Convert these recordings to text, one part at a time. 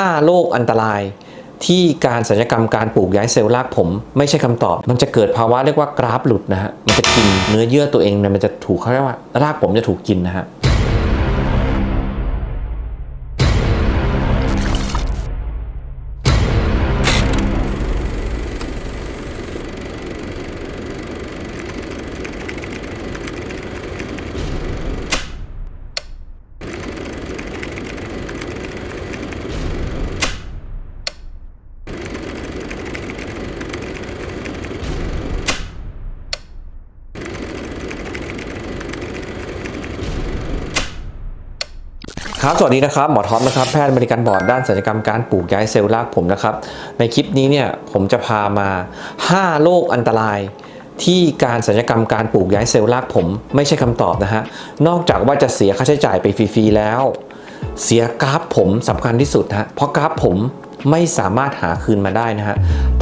5 โรคอันตราย ที่การศัลยกรรมการปลูกย้ายเซลล์รากผม ไม่ใช่คำตอบ มันจะเกิดภาวะเรียกว่ากราฟหลุดนะฮะ มันจะกินเนื้อเยื่อตัวเองเนี่ยมันจะถูกเขาเรียกว่ารากผมจะถูกกินนะฮะ ครับ สวัสดีนะครับ หมอท็อปนะครับ แพทย์บริการบอร์ดด้านศัลยกรรมการปลูกย้ายเซลล์รากผมนะครับ ในคลิปนี้เนี่ยผมจะพามา 5 โรคอันตราย ที่การศัลยกรรมการปลูกย้ายเซลล์รากผมไม่ใช่คำตอบนะฮะ นอกจากว่าจะเสียค่าใช้จ่ายไปฟรีๆแล้ว เสียกราฟผมสำคัญที่สุดฮะ เพราะกราฟผมไม่สามารถหาคืนมาได้นะฮะ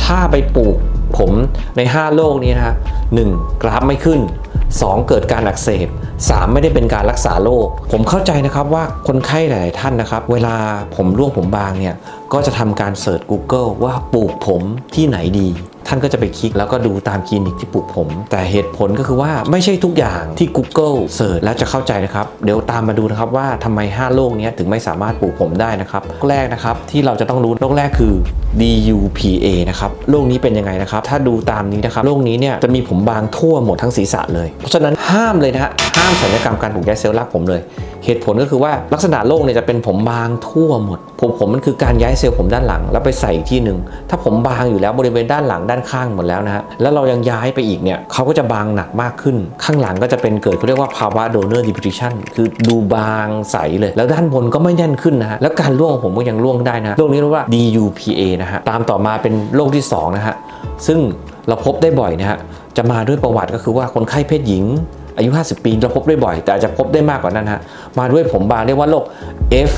ถ้าไปปลูกผมใน 5 โรคนี้นะฮะหนึ่งกราฟไม่ขึ้น 2 เกิดการอักเสบ 3 ไม่ได้เป็นการรักษาโรคผมเข้าใจนะครับว่าคนไข้หลาย ๆ ท่านนะครับ เวลาผมร่วงผมบางเนี่ยก็จะทำการเสิร์ช Google ว่าปลูกผมที่ไหนดี ท่านก็จะไปคลิกแล้วก็ดูตามคลินิกที่ปลูกผม แต่เหตุผลก็คือว่าไม่ใช่ทุกอย่างที่ Google เสิร์ชแล้วจะเข้าใจนะครับ เดี๋ยวตามมาดูนะครับว่าทำไม 5 โรคนี้ถึงไม่สามารถปลูกผมได้นะครับแรกนะครับที่เราจะต้องรู้โรคแรกคือ DUPA นะครับโรคนี้เป็นยังไงนะครับ ถ้าดูตามนี้นะครับโรคนี้เนี่ยจะมีผมบางทั่วหมดทั้งศีรษะเลย เพราะฉะนั้นห้ามเลยนะฮะห้ามศัลยกรรมการปลูกย้เซลล์รากผมเลย เหตุผลก็คือว่าลักษณะโรคเนี่ยจะเป็นผมบางทั่วหมด ผมผมมันคือการย้ายเซลล์ผมด้านหลัง แล้วไปใส่อีกที่หนึ่งถ้าผมบางอยู่แล้วบริเวณด้านหลังด้านข้างหมดแล้วนะฮะแล้วเรายังย้ายไปอีกเนี่ยเขาก็จะบางหนักมากขึ้น ข้างหลังก็จะเป็นเกิดเขาเรียกว่าภาวะ donor deposition คือดูบางใสเลย แล้วด้านบนก็ไม่แน่นขึ้นนะฮะแล้วการร่วงของผมก็ยังร่วงได้นะโรคนี้เรียกว่า DUPA นะฮะตามต่อมาเป็นโรคที่สองนะฮะซึ่งเราพบได้บ่อยนะฮะจะมาด้วยประวัติก็คือว่าคนไข้เพศหญิง อายุ 50 ปีเราพบได้บ่อย แต่อาจจะพบได้มากกว่านั้นฮะมาด้วยผมบางเรียกว่าโรค F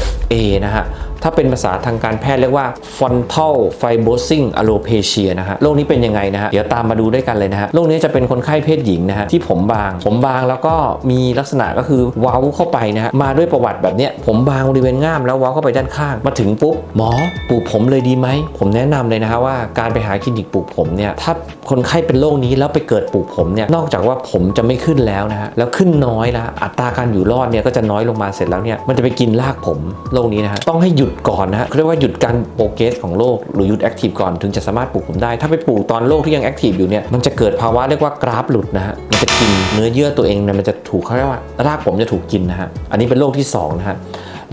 fa นะฮะถ้าเป็นภาษาทางการแพทย์เรียกว่า frontal fibrosing alopecia นะฮะ โรคนี้เป็นยังไงนะฮะ เดี๋ยวตามมาดูด้วยกันเลยนะฮะ โรคนี้จะเป็นคนไข้เพศหญิงนะฮะ ที่ผมบาง ผมบางแล้วก็มีลักษณะก็คือเว้าเข้าไปนะฮะ มาด้วยประวัติแบบเนี้ย ผมบางบริเวณง่ามแล้วเว้าเข้าไปด้านข้าง มาถึงปุ๊บ หมอปลูกผมเลยดีไหม ผมแนะนำเลยนะฮะว่าการไปหาคลินิกปลูกผมเนี่ย ถ้าคนไข้เป็นโรคนี้แล้วไปเกิดปลูกผมเนี่ย นอกจากว่าผมจะไม่ขึ้นแล้วนะฮะ แล้วขึ้นน้อยละอัตราการอยู่รอดเนี่ยก็จะน้อยลงมาเสร็จแล้วเนี่ย มันจะไปกินรากผมโรคนี้นะฮะต้องให้หยุดก่อนนะฮะเขาเรียกว่าหยุดการโปรเกสของโรคหรือหยุดแอคทีฟก่อนถึงจะสามารถปลูกผมได้ ถ้าไปปลูกตอนโรคที่ยังแอคทีฟอยู่เนี่ยมันจะเกิดภาวะเรียกว่ากราฟหลุดนะฮะมันจะกินเนื้อเยื่อตัวเองเนี่ยมันจะถูกเขาเรียกว่ารากผมจะถูกกินนะฮะอันนี้เป็นโรคที่สองนะฮะ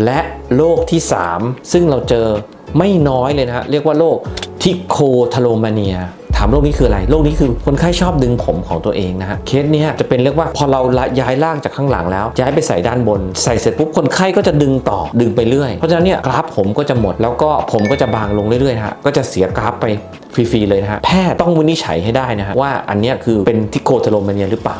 และโรคที่ 3 ซึ่งเราเจอไม่น้อยเลยนะฮะเรียกว่าโรคทิโคทาโลมาเนีย ถามโรคนี้คืออะไร โรคนี้คือคนไข้ชอบดึงผมของตัวเองนะฮะ เคสนี้จะเป็นเรียกว่าพอเราย้ายร่างจากข้างหลังแล้ว ย้ายไปใส่ด้านบน ใส่เสร็จปุ๊บคนไข้ก็จะดึงต่อดึงไปเรื่อย เพราะฉะนั้นเนี่ยกราฟผมก็จะหมดแล้วก็ผมก็จะบางลงเรื่อยๆนะฮะ ก็จะเสียกราฟไปฟรีๆเลยนะฮะ แพทย์ต้องวินิจฉัยให้ได้นะฮะว่าอันนี้คือเป็นทิโคเทโลมเนียหรือเปล่า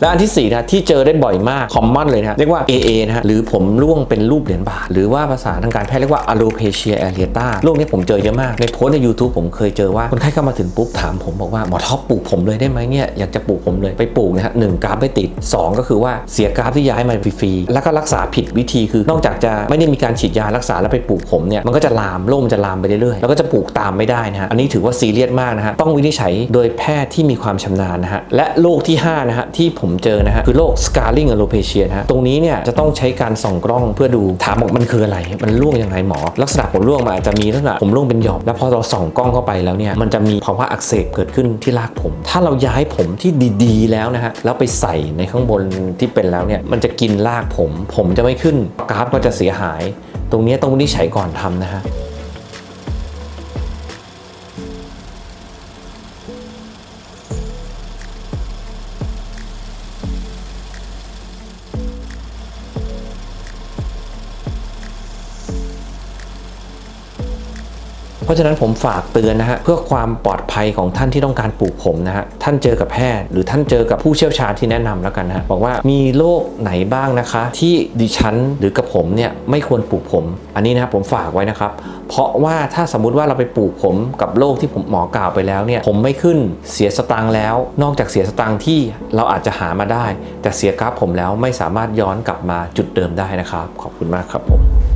และอันที่4นะที่เจอได้บ่อยมากคอมมอนเลยนะเรียกว่า AA นะฮะหรือผมร่วงเป็นรูปเหรียญบาท หรือว่าภาษาทางการแพทย์เรียกว่า alopecia areata โรคนี้ผมเจอเยอะมาก ในโพสใน YouTube ผมเคยเจอว่า คนไข้เข้ามาถึงปุ๊บถามผมบอกว่า หมอท็อปปลูกผมเลยได้ไหมเนี่ย อยากจะปลูกผมเลยไปปลูกนะฮะหนึ่งกราฟไม่ติด 2 ก็คือว่าเสียกราฟที่ย้ายมาฟรีๆแล้วก็รักษาผิดวิธีคือนอกจากจะไม่ได้มีการฉีดยารักษาแล้วไปปลูกผมเนี่ยมันก็จะลามโรคมันจะลามไปเรื่อยๆแล้วก็จะปลูกตามไม่ได้นะฮะอันนี้ถือว่าซีเรียสมากนะฮะต้องวินิจฉัยโดยแพทย์ที่มีความชำนาญนะฮะและโรคที่5นะฮะที่ผมเจอนะฮะคือโรค scarring alopecia นะฮะตรงนี้เนี่ยจะต้องใช้การส่องกล้องเพื่อดูถามบอกมันคืออะไร มันร่วงยังไงหมอ ลักษณะผมร่วงมาอาจจะมีลักษณะผมร่วงเป็นหย่อมแล้วพอเราส่องกล้องเข้าไปแล้วเนี่ยมันจะมีภาวะอักเสบเกิดขึ้นที่รากผม ถ้าเราย้ายผมที่ดีๆ แล้วนะฮะแล้วไปใส่ในข้างบนที่เป็นแล้วเนี่ยมันจะกินรากผม ผมจะไม่ขึ้นกราฟก็จะเสียหาย ตรงนี้ต้องวินิจฉัยก่อนทำนะฮะ เพราะฉะนั้นผมฝากเตือนนะฮะเพื่อความปลอดภัยของท่านที่ต้องการปลูกผมนะฮะท่านเจอกับแพทย์ หรือท่านเจอกับผู้เชี่ยวชาญที่แนะนำแล้วกันนะฮะบอกว่ามีโรคไหนบ้างนะคะ ที่ดิฉันหรือกับผมเนี่ยไม่ควรปลูกผม อันนี้นะครับผมฝากไว้นะครับ เพราะว่าถ้าสมมุติว่าเราไปปลูกผมกับโรคที่ผมหมอกล่าวไปแล้วเนี่ยผมไม่ขึ้นเสียสตางค์แล้ว นอกจากเสียสตางค์ที่เราอาจจะหามาได้ แต่เสียกราฟผมแล้วไม่สามารถย้อนกลับมาจุดเดิมได้นะครับ ขอบคุณมากครับผม